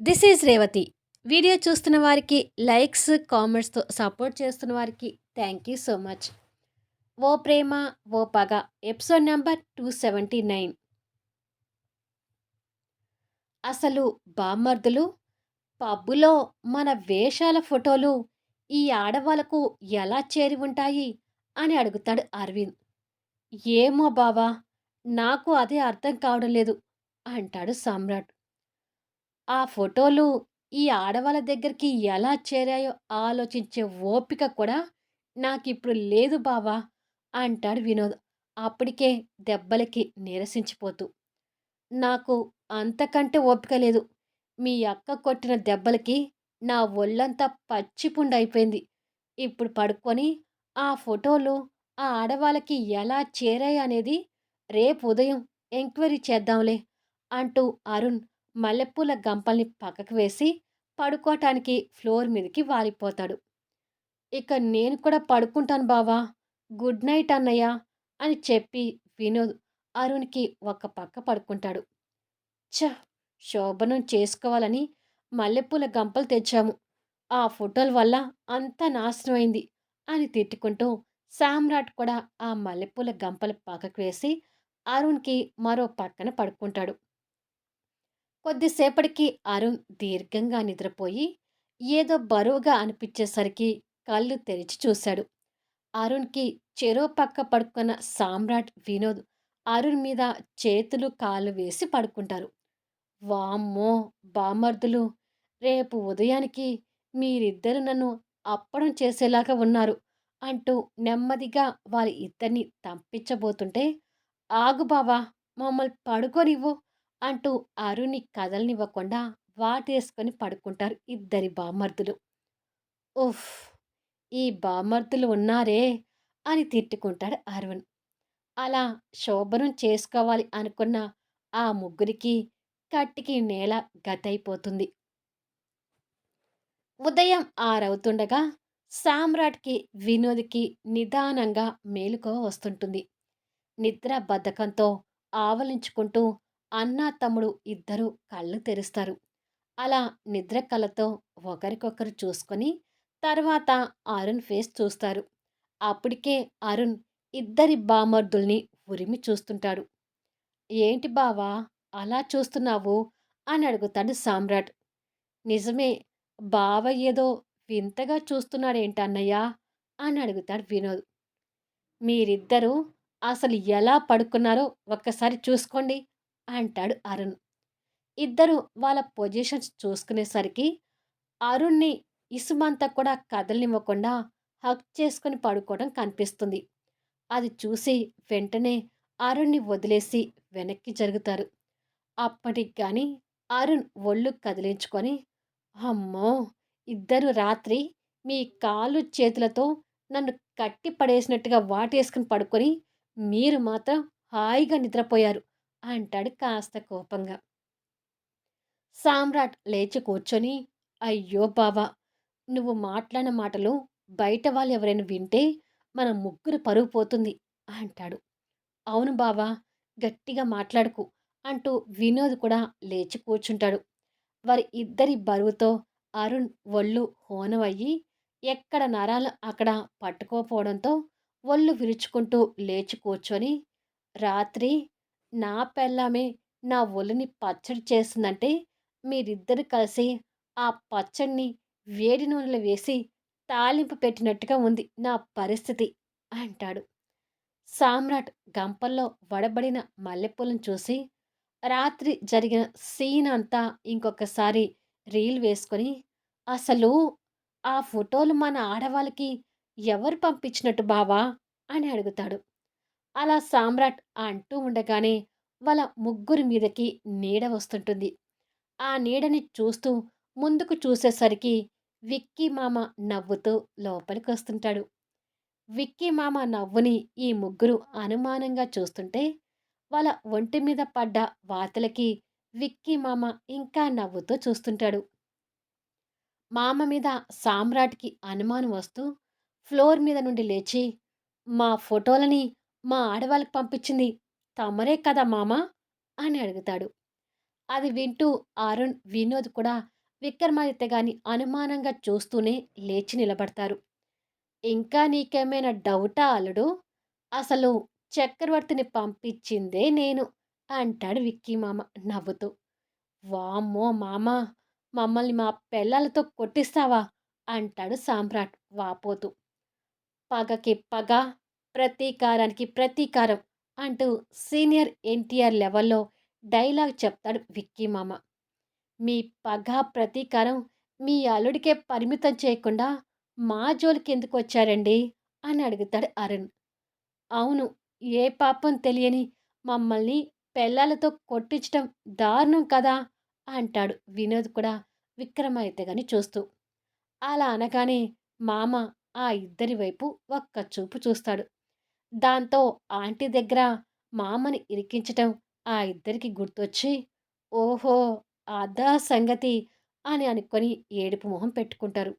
This is Revathi. Video చూస్తున్న వారికి likes కామెంట్స్తో support చేస్తున్న వారికి thank you so much. O Prema O Paga episode number two seventy nine. అసలు బామ్మర్దులు పబ్బులో మన వేషాల ఫోటోలు ఈ ఆడవాళ్ళకు ఎలా చేరి ఉంటాయి అని అడుగుతాడు అరవింద్. ఏమో బావా నాకు అదే అర్థం కావడం లేదు అంటాడు సమ్రాట్. ఆ ఫోటోలు ఈ ఆడవాళ్ళ దగ్గరికి ఎలా చేరాయో ఆలోచించే ఓపిక కూడా నాకిప్పుడు లేదు బావా అంటాడు వినోద్. అప్పటికే దెబ్బలకి నీరసించిపోతూ. నాకు అంతకంటే ఓపిక లేదు. మీ అక్క కొట్టిన దెబ్బలకి నా ఒళ్ళంతా పచ్చిపుండైపోయింది ఇప్పుడు పడుకొని ఆ ఫోటోలు ఆ ఆడవాళ్ళకి ఎలా చేరాయి అనేది రేపు ఉదయం ఎంక్వైరీ చేద్దాంలే అంటూ అరుణ్ మల్లెపూల గంపల్ని పక్కకు వేసి పడుకోటానికి ఫ్లోర్ మీదకి వాలిపోతాడు. ఇక నేను కూడా పడుకుంటాను బావా గుడ్ నైట్ అన్నయ్య అని చెప్పి వినోద్ అరుణ్కి ఒక పక్క పడుకుంటాడు. చ శోభనం చేసుకోవాలని మల్లెపూల గంపలు తెచ్చాము. ఆ ఫోటోల వల్ల అంతా నాశనమైంది అని తిట్టుకుంటూ సామ్రాట్ కూడా ఆ మల్లెపూల గంపలు పక్కకు వేసి అరుణ్కి మరో పక్కన పడుకుంటాడు. కొద్దిసేపటికి అరుణ్ దీర్ఘంగా నిద్రపోయి ఏదో బరువుగా అనిపించేసరికి కళ్ళు తెరిచి చూశాడు. అరుణ్కి చెరో పక్క పడుకున్న సామ్రాట్ వినోద్ అరుణ్ మీద చేతులు కాళ్ళు వేసి పడుకుంటారు. వామ్మో బామర్దులు! రేపు ఉదయానికి మీరిద్దరు నన్ను అప్పడం చేసేలాగా ఉన్నారు అంటూ నెమ్మదిగా వారి ఇద్దరిని తంపించబోతుంటే ఆగు బావా మమ్మల్ని పడుకోనివ్వు అంటూ అరుణి కదలనివ్వకుండా వాటేసుకొని పడుకుంటారు ఇద్దరి బామర్దులు ఉఫ్ ఈ బామర్దులు ఉన్నారే అని తిట్టుకుంటాడు అరుణ్. అలా శోభనం చేసుకోవాలి అనుకున్న ఆ ముగ్గురికి కట్టికి నేల గతైపోతుంది. ఉదయం ఆరవుతుండగా సామ్రాట్కి వినోద్కి నిదానంగా మేలుకో వస్తుంటుంది. నిద్ర బద్ధకంతో ఆవలించుకుంటూ అన్న తమ్ముడు ఇద్దరు కళ్ళు తెరుస్తారు. అలా నిద్ర కళ్ళతో ఒకరికొకరు చూసుకొని తర్వాత అరుణ్ ఫేస్ చూస్తారు. అప్పటికే అరుణ్ ఇద్దరి బామర్దుల్ని ఉరిమి చూస్తుంటాడు. ఏంటి బావా అలా చూస్తున్నావు? అని అడుగుతాడు సామ్రాట్. నిజమే బావ ఏదో వింతగా చూస్తున్నాడేంటన్నయ్యా అని అడుగుతాడు వినోద్. మీరిద్దరూ అసలు ఎలా పడుకున్నారో ఒక్కసారి చూసుకోండి అంటాడు అరుణ్. ఇద్దరు వాళ్ళ పొజిషన్స్ చూసుకునేసరికి అరుణ్ని ఇసుమంతా కూడా కదలనివ్వకుండా హక్ చేసుకుని పడుకోవడం కనిపిస్తుంది. అది చూసి వెంటనే అరుణ్ని వదిలేసి వెనక్కి జరుగుతారు. అప్పటికి కానీ అరుణ్ ఒళ్ళు కదిలించుకొని అమ్మో! ఇద్దరు రాత్రి మీ కాళ్ళు చేతులతో నన్ను కట్టి పడేసినట్టుగా వాటేసుకుని పడుకొని మీరు మాత్రం హాయిగా నిద్రపోయారు. అంటాడు కాస్త కోపంగా. సామ్రాట్ లేచి కూర్చొని అయ్యో బావా! నువ్వు మాట్లాడిన మాటలు బయట వాళ్ళు ఎవరైనా వింటే మన ముగ్గురు పరుగు పోతుంది అంటాడు. అవును బావా గట్టిగా మాట్లాడుకు అంటూ వినోద్ కూడా లేచి కూర్చుంటాడు. వారి ఇద్దరి బరువుతో అరుణ్ ఒళ్ళు హోనమయ్యి ఎక్కడ నరాలు అక్కడ పట్టుకోపోవడంతో ఒళ్ళు విరుచుకుంటూ లేచి కూర్చొని రాత్రి నా పెళ్ళామే నా ఒలిని పచ్చడి చేస్తుందంటే మీరిద్దరు కలిసి ఆ పచ్చడిని వేడి నూనెలో వేసి తాలింపు పెట్టినట్టుగా ఉంది నా పరిస్థితి అంటాడు. సామ్రాట్ గంపల్లో వడబడిన మల్లెపూలను చూసి రాత్రి జరిగిన సీన్ అంతా ఇంకొకసారి రీల్ వేసుకొని అసలు ఆ ఫోటోలు మన ఆడవాళ్ళకి ఎవరు పంపించినట్టు బావా? అని అడుగుతాడు. అలా సామ్రాట్ అంటూ ఉండగానే వాళ్ళ ముగ్గురి మీదకి నీడ వస్తుంటుంది. ఆ నీడని చూస్తూ ముందుకు చూసేసరికి విక్కీ మామ నవ్వుతూ లోపలికి వస్తుంటాడు. విక్కీ మామ నవ్వుని ఈ ముగ్గురు అనుమానంగా చూస్తుంటే వాళ్ళ ఒంటి మీద పడ్డ వాతలకి విక్కీ మామ ఇంకా నవ్వుతూ చూస్తుంటాడు. మామ మీద సామ్రాట్కి అనుమానం వస్తూ ఫ్లోర్ మీద నుండి లేచి మా ఫోటోలని మా ఆడవాళ్ళకి పంపించింది తమరే కదా మామ అని అడుగుతాడు అది వింటూ అరుణ్, వినోద్ కూడా విక్రమాదిత్య గాని అనుమానంగా చూస్తూనే లేచి నిలబడతారు. ఇంకా నీకేమైనా డౌటా అల్లుడు? అసలు చక్రవర్తిని పంపించిందే నేను అంటాడు విక్కీ మామ నవ్వుతూ. వామ్మో మామ మమ్మల్ని మా పిల్లలతో కొట్టిస్తావా అంటాడు సామ్రాట్ వాపోతూ. పగకి పగ ప్రతీకారానికి ప్రతీకారం అంటూ సీనియర్ ఎన్టీఆర్ లెవెల్లో డైలాగ్ చెప్తాడు విక్కీ మామ. మీ పగ ప్రతీకారం మీ అల్లుడికే పరిమితం చేయకుండా మా జోలికి ఎందుకు వచ్చారండి అని అడుగుతాడు అరుణ్. అవును ఏ పాపం తెలియని మమ్మల్ని పెళ్ళాలతో కొట్టించటం దారుణం కదా అంటాడు వినోద్ కూడా విక్రమాదిత్య గారిని చూస్తూ. అలా అనగానే మామ ఆ ఇద్దరి వైపు ఒక్క చూపు చూస్తాడు. దాంతో ఆంటీ దగ్గర మామని ఇరికించటం ఆ ఇద్దరికి గుర్తొచ్చి ఓహో! అదా సంగతి అని అనుకొని ఏడుపు మొహం పెట్టుకుంటారు.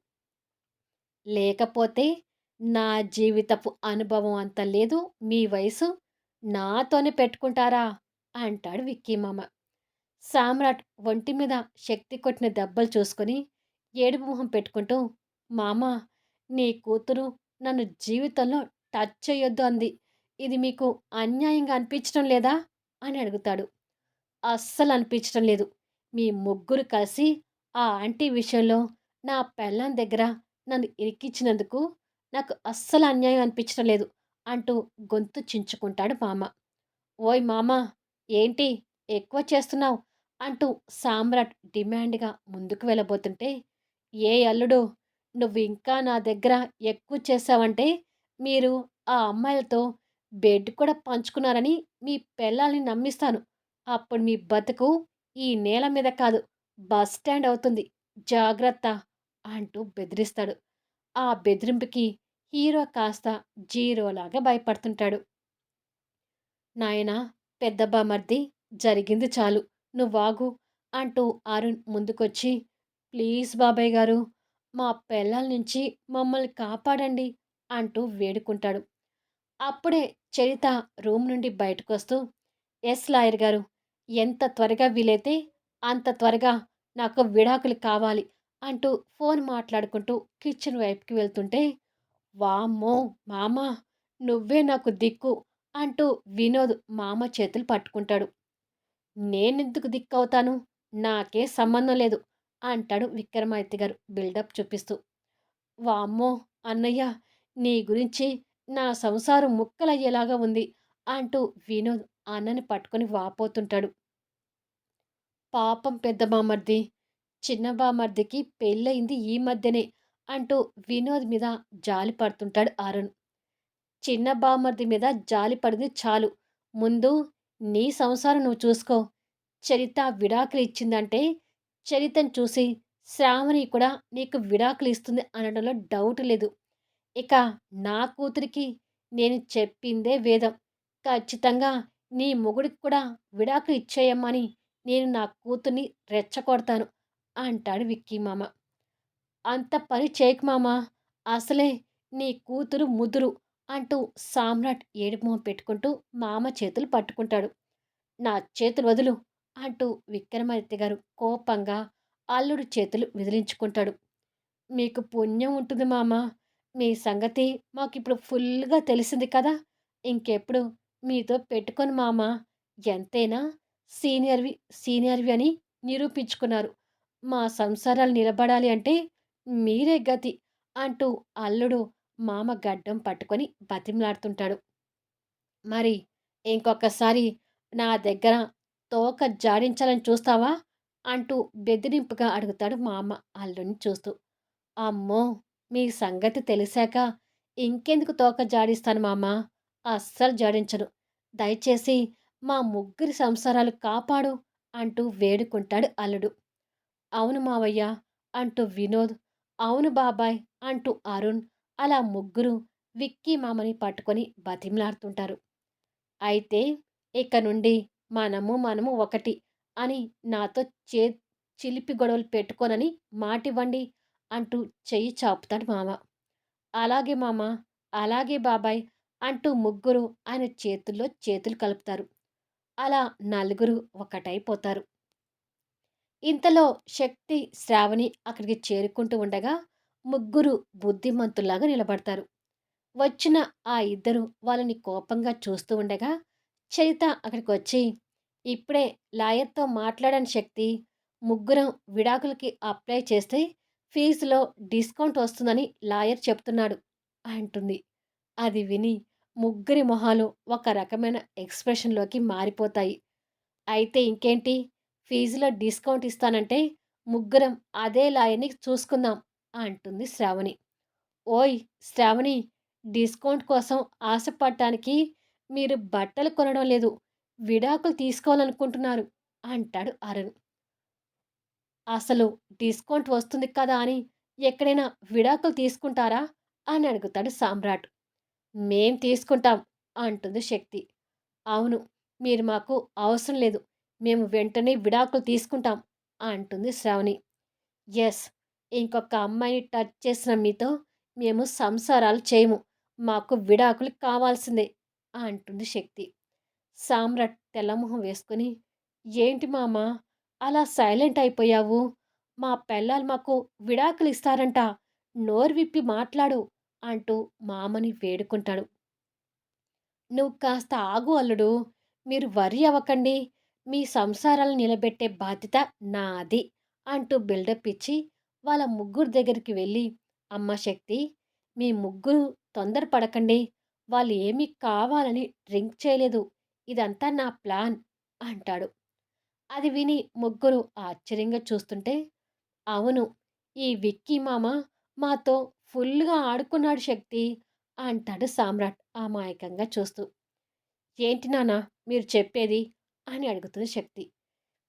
లేకపోతే నా జీవితపు అనుభవం అంత లేదు మీ వయసు నాతోనే పెట్టుకుంటారా అంటాడు విక్కీ మామ. సామ్రాట్ ఒంటి మీద శక్తి కొట్టిన దెబ్బలు చూసుకొని ఏడుపు మొహం పెట్టుకుంటూ మామ నీ కూతురు నన్ను జీవితంలో టచ్ చేయొద్దు అంది. ఇది మీకు అన్యాయంగా అనిపించడం లేదా అని అడుగుతాడు. అస్సలు అనిపించడం లేదు. మీ ముగ్గురు కలిసి ఆ ఆంటీ విషయంలో నా పెళ్ళాం దగ్గర నన్ను ఇరికించినందుకు నాకు అస్సలు అన్యాయం అనిపించడం లేదు అంటూ గొంతు చించుకుంటాడు మామ. ఓయ్ మామ ఏంటి ఎక్కువ చేస్తున్నావు అంటూ సామ్రాట్ డిమాండ్గా ముందుకు వెళ్ళబోతుంటే ఏ అల్లుడు నువ్వు ఇంకా నా దగ్గర ఎక్కువ చేసావంటే మీరు ఆ అమ్మాయిలతో బెడ్ కూడా పంచుకున్నారని మీ పెళ్ళాల్ని నమ్మిస్తాను. అప్పుడు మీ బతుకు ఈ నేల మీద కాదు బస్ స్టాండ్ అవుతుంది. జాగ్రత్త అంటూ బెదిరిస్తాడు. ఆ బెదిరింపుకి హీరో కాస్త జీరోలాగా భయపడుతుంటాడు. నాయనా పెద్ద బామర్ది జరిగింది చాలు. నువ్వాగు అంటూ అరుణ్ ముందుకొచ్చి ప్లీజ్ బాబాయ్ గారు మా పిల్లల నుంచి మమ్మల్ని కాపాడండి. అంటూ వేడుకుంటాడు. అప్పుడే చరిత రూమ్ నుండి బయటకు వస్తూ ఎస్ లాయర్ గారు ఎంత త్వరగా వీలైతే అంత త్వరగా నాకు విడాకులు కావాలి అంటూ ఫోన్ మాట్లాడుకుంటూ కిచెన్ వైపుకి వెళ్తుంటే వామ్మో మామ నువ్వే నాకు దిక్కు అంటూ వినోద్ మామ చేతులు పట్టుకుంటాడు. నేనెందుకు దిక్కు అవుతాను నాకే సంబంధం లేదు అంటాడు విక్రమాదిత్య గారు బిల్డప్ చూపిస్తూ. వామ్మో అన్నయ్య నీ గురించి నా సంసారం ముక్కలయ్యేలాగా ఉంది అంటూ వినోద్ అన్నని పట్టుకొని వాపోతుంటాడు. పాపం పెద్ద బామర్ది చిన్న బామర్దికి పెళ్ళయింది ఈ మధ్యనే అంటూ వినోద్ మీద జాలి పడుతుంటాడు అరుణ్. చిన్న బామర్ది మీద జాలి పడింది చాలు. ముందు నీ సంసారం నువ్వు చూసుకో. చరిత విడాకులు ఇచ్చిందంటే చరితను చూసి శ్రావణి కూడా నీకు విడాకులు ఇస్తుంది అనడంలో డౌట్ లేదు. ఇక నా కూతురికి నేను చెప్పిందే వేదం. ఖచ్చితంగా నీ మొగుడికి కూడా విడాకులు ఇచ్చేయమ్మని నేను నా కూతుర్ని రెచ్చగొడతాను అంటాడు విక్కీ మామ. అంత పని చేయకు మామ అసలే నీ కూతురు ముదురు అంటూ సామ్రాట్ ఏడుపు పెట్టుకుంటూ మామ చేతులు పట్టుకుంటాడు. నా చేతులు వదులు అంటూ విక్రమాదిత్య గారు కోపంగా అల్లుడు చేతులు విదిలించుకుంటాడు. మీకు పుణ్యం ఉంటుంది మామ మీ సంగతి మాకిప్పుడు ఫుల్గా తెలిసింది కదా! ఇంకెప్పుడు మీతో పెట్టుకొని మామ! ఎంతైనా సీనియర్వి సీనియర్వి అని నిరూపించుకున్నారు. మా సంసారాలు నిలబడాలి అంటే మీరే గతి అంటూ అల్లుడు మామ గడ్డం పట్టుకొని బతిమలాడుతుంటాడు. మరి ఇంకొకసారి నా దగ్గర తోక జాడించాలని చూస్తావా? అంటూ బెదిరింపుగా అడుగుతాడు మామ అల్లుడిని చూస్తూ. అమ్మో! మీ సంగతి తెలిసాక ఇంకెందుకు తోక జాడిస్తాను మామ? అస్సలు జాడించను. దయచేసి మా ముగ్గురి సంసారాలు కాపాడు అంటూ వేడుకుంటాడు అల్లుడు. అవును మావయ్య అంటూ వినోద్ అవును బాబాయ్ అంటూ అరుణ్ అలా ముగ్గురు విక్కీ మామని పట్టుకొని బతిమలాడుతుంటారు. అయితే ఇక నుండి మనము మనము ఒకటి అని నాతో చే చిలిపి గొడవలు పెట్టుకోనని మాటివ్వండి అంటూ చెయ్యి చాపుతాడు మామ అలాగే మామ అలాగే బాబాయ్ అంటూ ముగ్గురు ఆయన చేతుల్లో చేతులు కలుపుతారు అలా నలుగురు ఒకటైపోతారు ఇంతలో శక్తి, శ్రావణి అక్కడికి చేరుకుంటూ ఉండగా ముగ్గురు బుద్ధిమంతుల్లాగా నిలబడతారు. వచ్చిన ఆ ఇద్దరు వాళ్ళని కోపంగా చూస్తూ ఉండగా చరిత అక్కడికొచ్చి, "ఇప్పుడే లాయర్‌తో మాట్లాడని శక్తి. ముగ్గురం విడాకులకి అప్లై చేస్తే ఫీజులో డిస్కౌంట్ వస్తుందని లాయర్ చెప్తున్నాడు" అంటుంది. అది విని ముగ్గురి మొహాలు ఒక రకమైన ఎక్స్‌ప్రెషన్‌లోకి మారిపోతాయి. అయితే ఇంకేంటి? ఫీజులో డిస్కౌంట్ ఇస్తానంటే ముగ్గురం అదే లాయర్‌ని చూసుకుందాం అంటుంది శ్రావణి. ఓయ్ శ్రావణి డిస్కౌంట్ కోసం ఆశపడటానికి మీరు బట్టలు కొనడం లేదు. విడాకులు తీసుకోవాలనుకుంటున్నారు అంటాడు అరుణ్. అసలు డిస్కౌంట్ వస్తుంది కదా అని ఎక్కడైనా విడాకులు తీసుకుంటారా? అని అడుగుతాడు సామ్రాట్. మేం తీసుకుంటాం అంటుంది శక్తి. అవును మీరు మాకు అవసరం లేదు. మేము వెంటనే విడాకులు తీసుకుంటాం అంటుంది శ్రావణి. ఎస్ ఇంకొక అమ్మాయిని టచ్ చేసిన మీతో మేము సంసారాలు చేయము. మాకు విడాకులు కావాల్సిందే అంటుంది శక్తి. సామ్రాట్ తెల్లమొహం వేసుకుని ఏంటి మామ అలా సైలెంట్ అయిపోయావు? మా పెళ్ళాలు మాకు విడాకులు ఇస్తారంట. నోరు విప్పి మాట్లాడు అంటూ మామని వేడుకుంటాడు. నువ్వు కాస్త ఆగు అల్లుడు. మీరు వరి అవ్వకండి. మీ సంసారాలు నిలబెట్టే బాధ్యత నాది అంటూ బిల్డప్ ఇచ్చి వాళ్ళ ముగ్గురు దగ్గరికి వెళ్ళి అమ్మ శక్తి మీ ముగ్గురు తొందరపడకండి. వాళ్ళు ఏమీ కావాలని డ్రింక్ చేయలేదు. ఇదంతా నా ప్లాన్ అంటాడు. అది విని ముగ్గురు ఆశ్చర్యంగా చూస్తుంటే, అవును ఈ విక్కీ మామ మాతో ఫుల్‌గా ఆడుకున్నాడు శక్తి అంటాడు సామ్రాట్ అమాయకంగా చూస్తూ. ఏంటి నాన్న మీరు చెప్పేది అని అడుగుతుంది శక్తి.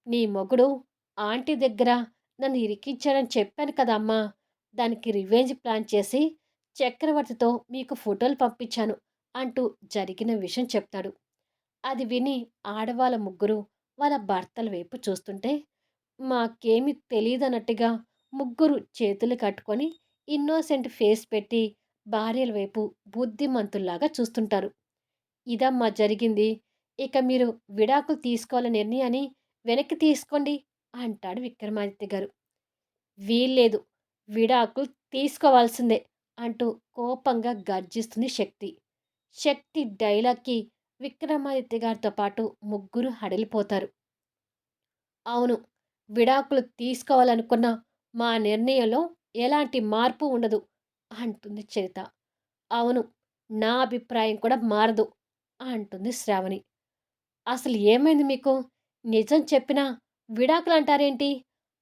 నీ మొగుడు ఆంటీ దగ్గర నన్ను ఇరికించాడని చెప్పాను కదా అమ్మా! దానికి రివెంజ్ ప్లాన్ చేసి చక్రవర్తితో మీకు ఫోటోలు పంపించాను అంటూ జరిగిన విషయం చెప్తాడు. అది విని ఆడవాళ్ళ ముగ్గురు వాళ్ళ భర్తల వైపు చూస్తుంటే మాకేమి తెలియదన్నట్టుగా ముగ్గురు చేతులు కట్టుకొని ఇన్నోసెంట్ ఫేస్ పెట్టి భార్యల వైపు బుద్ధిమంతుల్లాగా చూస్తుంటారు. ఇదమ్మా జరిగింది. ఇక మీరు విడాకులు తీసుకోవాలని నిర్ణయాన్ని వెనక్కి తీసుకోండి అంటాడు విక్రమాదిత్య గారు. వీల్లేదు విడాకులు తీసుకోవాల్సిందే అంటూ కోపంగా గర్జిస్తుంది శక్తి. శక్తి డైలాగ్‌కి విక్రమాదిత్య గారితో పాటు ముగ్గురు హడలిపోతారు. అవును విడాకులు తీసుకోవాలనుకున్న మా నిర్ణయంలో ఎలాంటి మార్పు ఉండదు అంటుంది చరిత. అవును నా అభిప్రాయం కూడా మారదు అంటుంది శ్రావణి. అసలు ఏమైంది మీకు? నిజం చెప్పినా విడాకులు అంటారేంటి?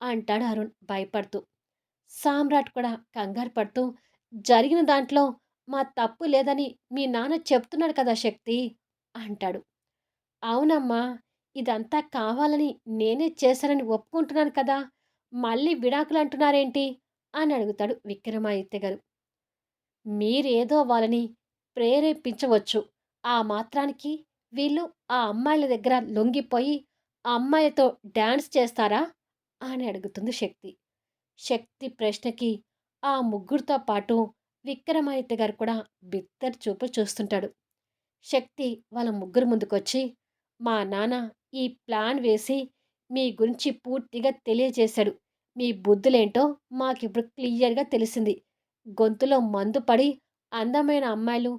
అంటాడు అరుణ్ భయపడుతూ. సామ్రాట్ కూడా కంగారు పడుతూ జరిగిన దాంట్లో మా తప్పు లేదని మీ నాన్న చెప్తున్నాడు కదా శక్తి అంటాడు. అవునమ్మా ఇదంతా కావాలని నేనే చేశానని ఒప్పుకుంటున్నాను కదా! మళ్ళీ విడాకులు అంటున్నారేంటి? అని అడుగుతాడు విక్రమాదిత్య గారు. మీరేదో వాళ్ళని ప్రేరేపించవచ్చు. ఆ మాత్రానికి వీళ్ళు ఆ అమ్మాయిల దగ్గర లొంగిపోయి ఆ అమ్మాయితో డ్యాన్స్ చేస్తారా? అని అడుగుతుంది శక్తి. శక్తి ప్రశ్నకి ఆ ముగ్గురితో పాటు విక్రమాదిత్య గారు కూడా బిత్తర్ చూపు చూస్తుంటాడు. శక్తి వాళ్ళ ముగ్గురు ముందుకొచ్చి, మా నాన్న ఈ ప్లాన్ వేసి మీ గురించి పూర్తిగా తెలియజేశాడు. మీ బుద్ధులేంటో మాకిప్పుడు క్లియర్‌గా తెలిసింది. గొంతులో మందు పడి అందమైన అమ్మాయిలు,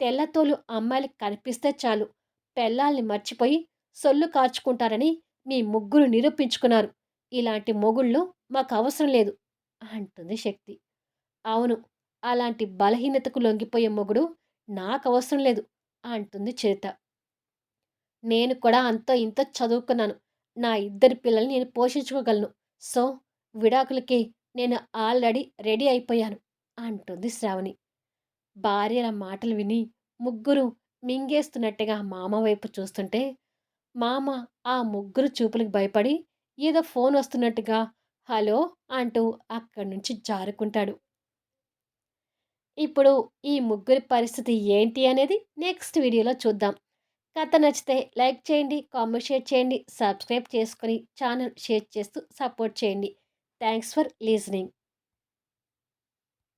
తెల్లతోలు అమ్మాయిలు కనిపిస్తే చాలు పెళ్ళాల్ని మర్చిపోయి సొల్లు కార్చుకుంటారని మీ ముగ్గురు నిరూపించుకున్నారు. ఇలాంటి మొగుళ్ళు మాకు అవసరం లేదు అంటుంది శక్తి. అవును అలాంటి బలహీనతకు లొంగిపోయే మొగుడు నాకు అవసరం లేదు అంటుంది చరిత. నేను కూడా అంత ఇంత చదువుకున్నాను. నా ఇద్దరి పిల్లల్ని నేను పోషించుకోగలను. సో విడాకులకి నేను ఆల్రెడీ రెడీ అయిపోయాను అంటుంది శ్రావణి. భార్యల మాటలు విని ముగ్గురు మింగేస్తున్నట్టుగా మామ వైపు చూస్తుంటే మామ ఆ ముగ్గురు చూపులకు భయపడి ఏదో ఫోన్ వస్తున్నట్టుగా హలో అంటూ అక్కడి నుంచి జారుకుంటాడు. ఇప్పుడు ఈ ముగ్గురి పరిస్థితి ఏంటి అనేది నెక్స్ట్ వీడియోలో చూద్దాం. కథ నచ్చితే లైక్ చేయండి, కామెంట్ షేర్ చేయండి, సబ్స్క్రైబ్ చేసుకొని ఛానల్ షేర్ చేస్తూ సపోర్ట్ చేయండి. Thanks for listening